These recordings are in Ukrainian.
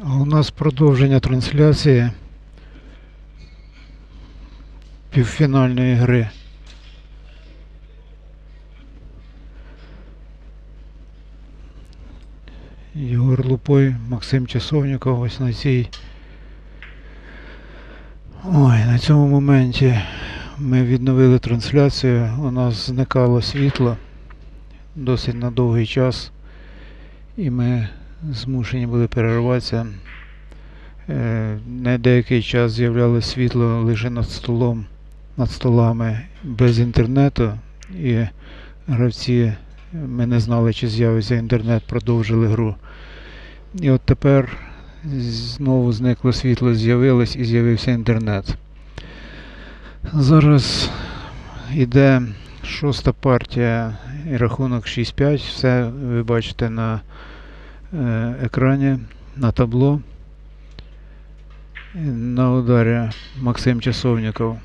У нас продовження трансляції півфінальної гри. Єгор Лупой, Максим Часовніков ось на цій. Ой, на цьому моменті ми відновили трансляцію. У нас зникало світло досить на довгий час. І ми змушені були перерватися. Е, На деякий час з'являлося світло лише над столом, над столами без інтернету. І гравці, ми не знали, чи з'явиться інтернет, продовжили гру. І от тепер знову зникло світло, з'явилось і з'явився інтернет. Зараз йде шоста партія і рахунок 6-5. Все ви бачите на е, екрані, на табло. На ударі Максим Часовніков.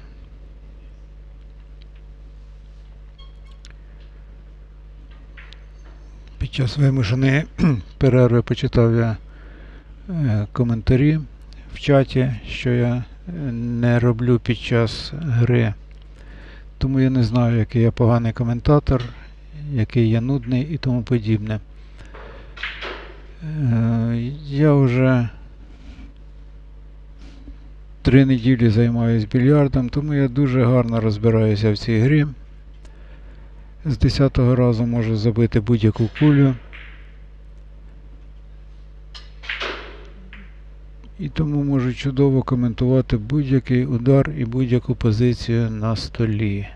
Під час вимушеної перерви почитав я е, коментарі в чаті, що я е, не роблю під час гри. Тому я не знаю, який я поганий коментатор, який я нудний і тому подібне. Е, Я вже три неділі займаюся більярдом, тому я дуже гарно розбираюся в цій грі. З 10-го разу можу забити будь-яку кулю. І тому можу чудово коментувати будь-який удар і будь-яку позицію на столі.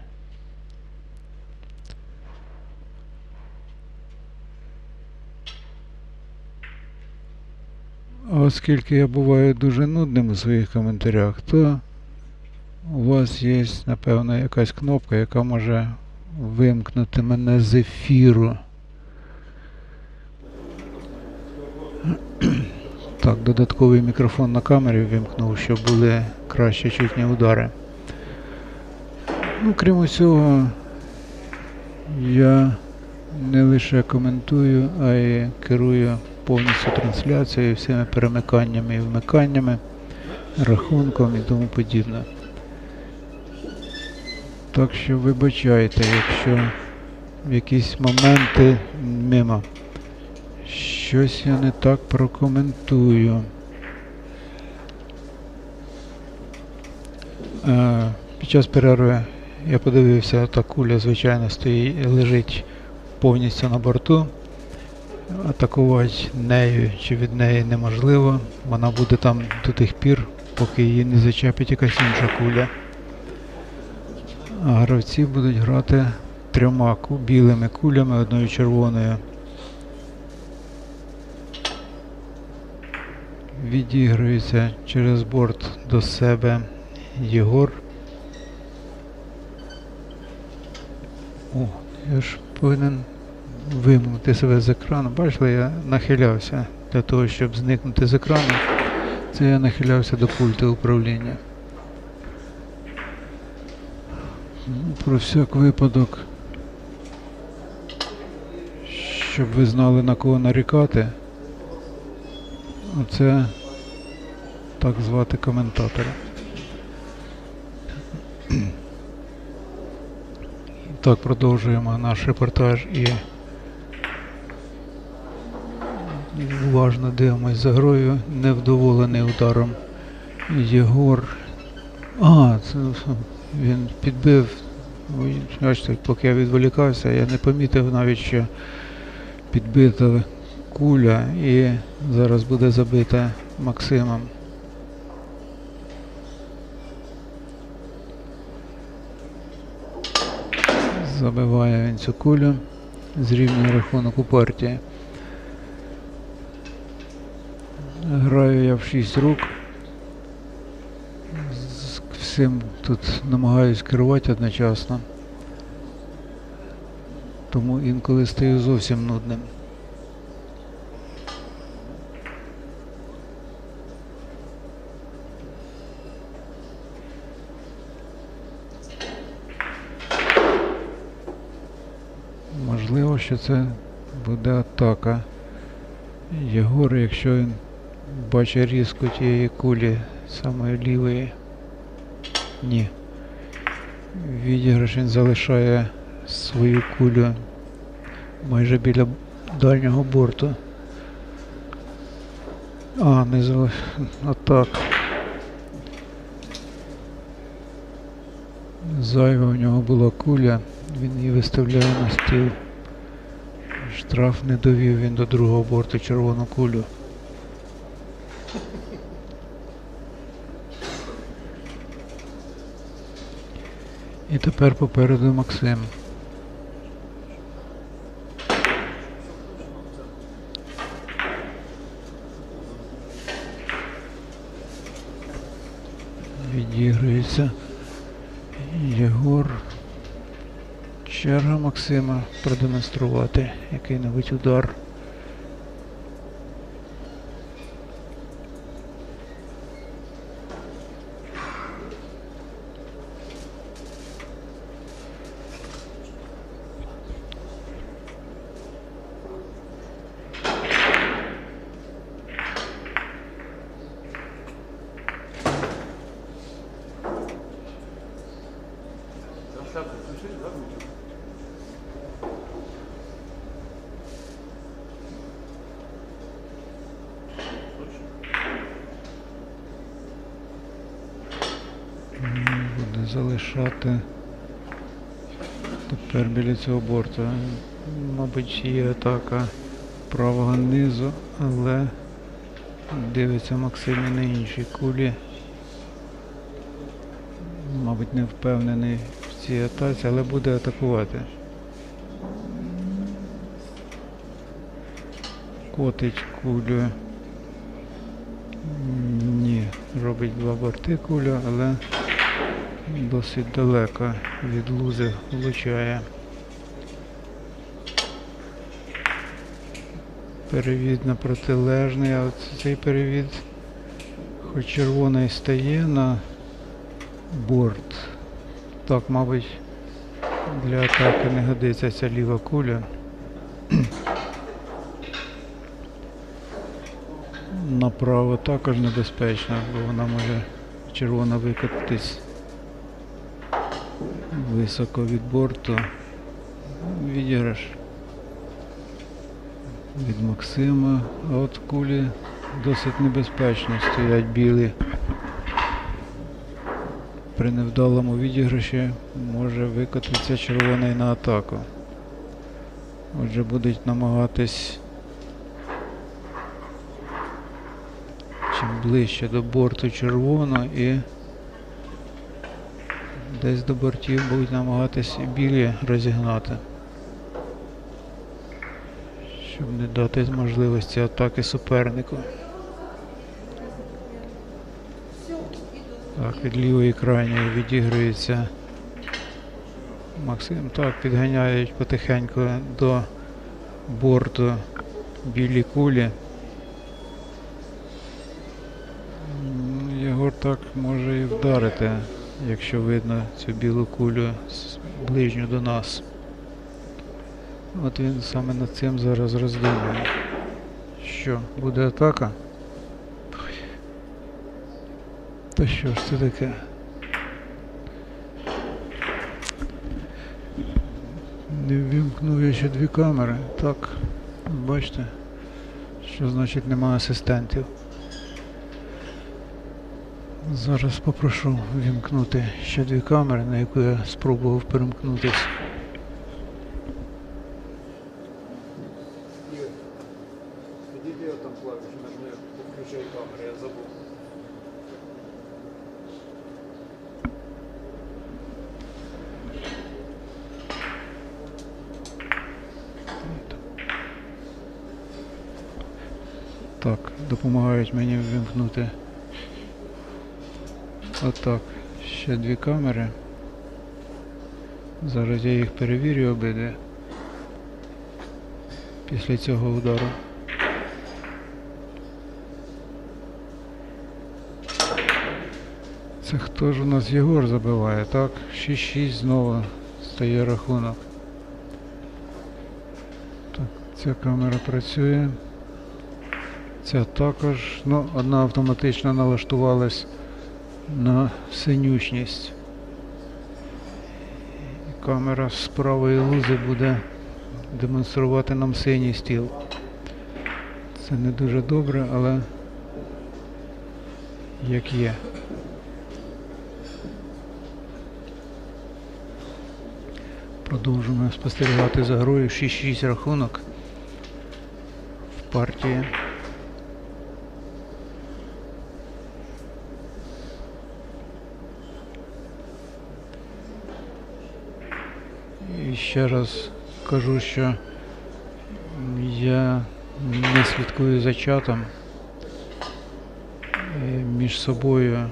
А оскільки я буваю дуже нудним у своїх коментарях, то у вас є, напевно, якась кнопка, яка може вимкнути мене з ефіру. Так, додатковий мікрофон на камері вимкнув, щоб були краще чутні удари. Ну, крім усього, я не лише коментую, а й керую повністю трансляцією, всіми перемиканнями і вмиканнями, рахунком і тому подібне. Так що вибачайте, якщо в якісь моменти мимо. Щось я не так прокоментую. Е, під час перерви я подивився, та куля, звичайно, стоїть, лежить повністю на борту. Атакувати нею чи від неї неможливо. Вона буде там до тих пір, поки її не зачепить якась інша куля. А гравці будуть грати трьома білими кулями, одною червоною. Відігрується через борт до себе Єгор. О, я ж повинен вимкнути себе з екрану. Бачили, я нахилявся для того, щоб зникнути з екрану. Це я нахилявся до пульту управління. Про всяк випадок, щоб ви знали на кого нарікати. Оце так звати коментатора. Так, продовжуємо наш репортаж і уважно дивимось за грою, невдоволений ударом Єгор. А, він підбив. Бачите, поки я відволікався, я не помітив навіть, що підбита куля і зараз буде забита Максимом. Забиває він цю кулю. Зрівнює рахунок у партії. Граю я в 6 рук. Всім тут намагаюсь керувати одночасно. Тому інколи стаю зовсім нудним. Можливо, що це буде атака. Єгор, якщо він бачить різку тієї кулі самої лівої. Ні. Відіграш він залишає свою кулю майже біля дальнього борту. А, не залиш... Отак. Зайва в нього була куля, він її виставляє на стіл. Штраф не довів він до другого борту червону кулю. Тепер попереду Максим. Відіграється Єгор. Черга Максима продемонструвати який-небудь удар. М, Буде залишати тепер біля цього борту. Мабуть, є атака правого низу, але дивиться Максим на інші кулі. Мабуть, не впевнений в цій атаці, але буде атакувати. Котить кулю. Ні, робить два борти кулю, але досить далеко від лузи влучає. Перевід на протилежний, а от цей перевід, хоч червоний стає на борт. Так, мабуть, для атаки не годиться ця ліва куля. Направо також небезпечно, бо вона може червона викотитись високо від борту. Відіграш від Максима, а от кулі досить небезпечно стоять білі. При невдалому відіграші може викотитися червоний на атаку. Отже, будуть намагатись чим ближче до борту червоно і десь до бортів будуть намагатись білі розігнати. Щоб не дати можливості атаки супернику. Так, від лівої крайньої відігрується Максим. Так, підганяють потихеньку до борту білі кулі. М, Єгор так може і вдарити, якщо видно цю білу кулю ближню до нас. От він саме над цим зараз роздумує. Що, буде атака? Та що ж це таке? Не ввімкнув я ще дві камери. Так, бачите, що значить немає асистентів. Зараз попрошу вімкнути ще дві камери, на яку я спробував перемкнутись. Підійди там клавішу, нажми включай камеру, я забув. Так, допомагають мені ввімкнути. Отак. Ще дві камери. Зараз я їх перевірю обидві. Після цього удару. Це хто ж у нас Єгор забиває, так? 6-6 знову стає рахунок. Так, ця камера працює. Ця також, ну, одна автоматично налаштувалась на синючність. Камера з правої лузи буде демонструвати нам синій стіл. Це не дуже добре, але як є. Продовжуємо спостерігати за грою 6-6 рахунок в партії. І ще раз кажу, що я не слідкую за чатом. Е, Між собою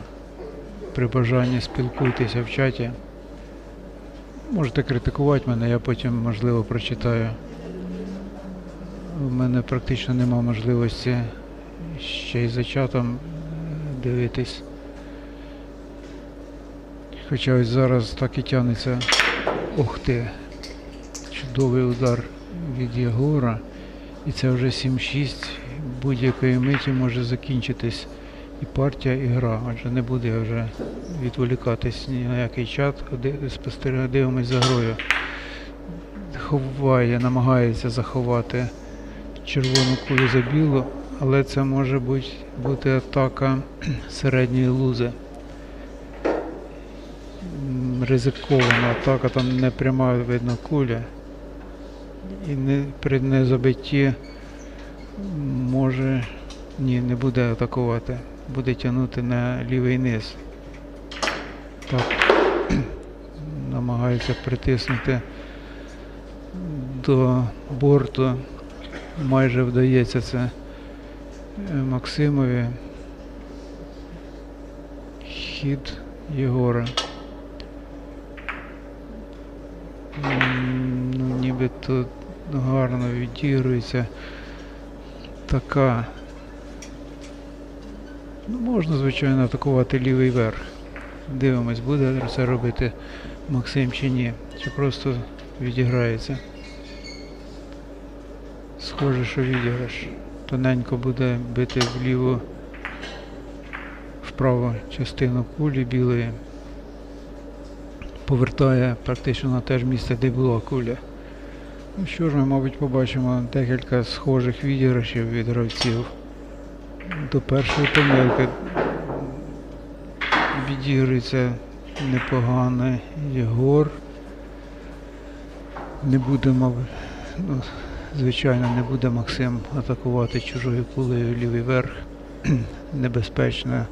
при бажанні спілкуйтеся в чаті. Можете критикувати мене, я потім, можливо, прочитаю. У мене практично нема можливості ще й за чатом е, дивитись. Хоча ось зараз так і тягнеться. Ух ти! Чудовий удар від Єгора. І це вже 7-6. Будь-якої миті може закінчитись і партія, і гра. Отже, не буде вже відволікатись ні на який чат, ди- за грою. Ховає, намагається заховати червону кулю за білу, але це може бути, бути атака середньої лузи. Ризикована атака, там не пряма видно куля. І не, при незабитті може ні, не буде атакувати. Буде тягнути на лівий низ. Так. Намагається притиснути до борту. Майже вдається це е, Максимові. Хід Єгора. Тут гарно відігрується така. Ну, можна, звичайно, атакувати лівий верх. Дивимось, буде це робити Максим чи ні. Чи просто відіграється. Схоже, що відіграш. Тоненько буде бити вліву вправу частину кулі білої. Повертає практично на те ж місце, де була куля. Ну що ж, ми, мабуть, побачимо декілька схожих відіграшів від гравців. До першої помилки відігрується непогано Єгор. Не буде, мабуть, ну, звичайно, не буде Максим атакувати чужою кулею лівий верх. Небезпечно.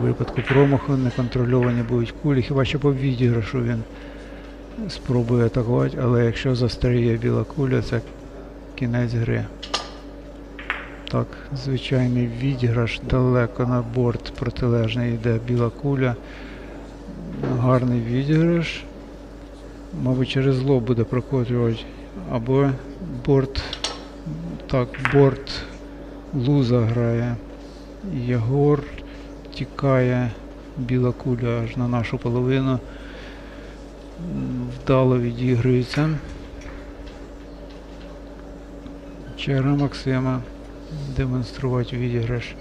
У випадку промаху неконтрольовані будуть кулі. Хіба що по відіграшу він спробує атакувати, але якщо застряє біла куля, це кінець гри. Так, звичайний відіграш далеко на борт протилежний йде біла куля. Гарний відіграш. Мабуть, через зло буде прокотувати. Або борт. Так, борт луза грає. Єгор тікає. Біла куля аж на нашу половину. Вдало відігрується. Черга Максима демонструвати відіграш.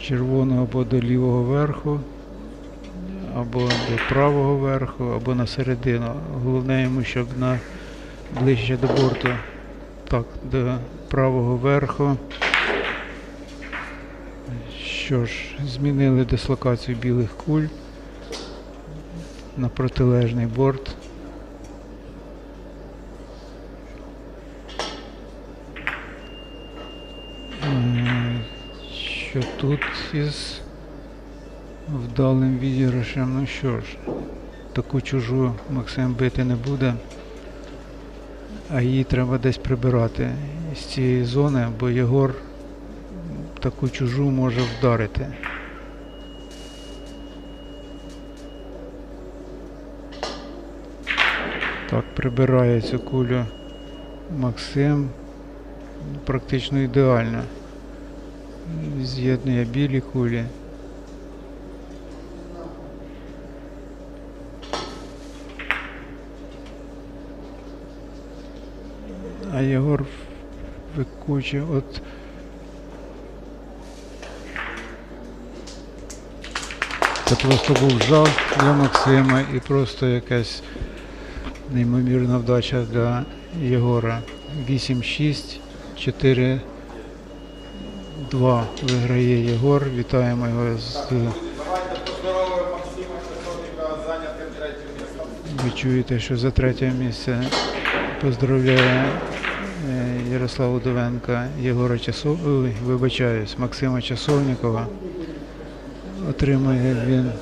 Червоного або до лівого верху, або до правого верху, або на середину. Головне йому, щоб на ближче до борту. Так, до правого верху. Що ж, змінили дислокацію білих куль на протилежний борт. Що тут із вдалим відіграшем? Ну що ж, таку чужу Максим бити не буде, а її треба десь прибирати з цієї зони, бо Єгор таку чужу може вдарити. Так, прибирає цю кулю Максим. Практично ідеально. З'єднує білі кулі. А Єгор викоче от. Це просто був жах для Максима і просто якась неймовірна вдача для Єгора. 8-6, 4 2 виграє Єгор. Вітаємо його з. Ви чуєте, що за третє місце поздравляє е, Ярослав Удовенка Єгора Часов... Ой, вибачаюсь, Максима Часовнікова. Отримує він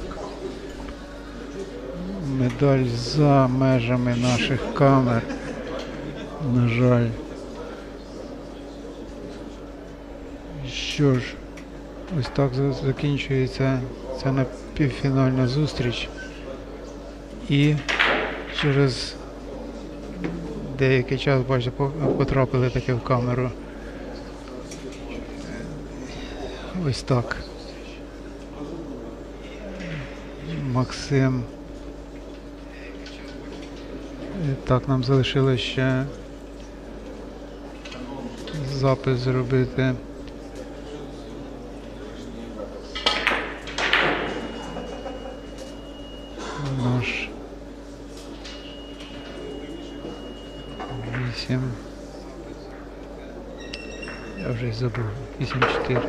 медаль за межами наших камер. На жаль. Що ж, ось так закінчується ця напівфінальна зустріч. І через деякий час, бачите, потрапили таке в камеру. Ось так. Максим. Е, Так, нам залишилося ще запис зробити. Наш Вісім. Я вже забув. Вісім чотири.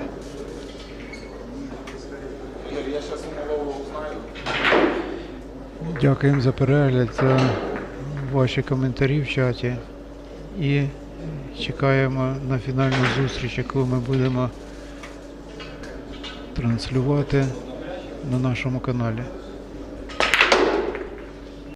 Ігор, я зараз умову узнаю. Дякуємо за перегляд, за ваші коментарі в чаті. І чекаємо на фінальну зустріч, яку ми будемо транслювати на нашому каналі.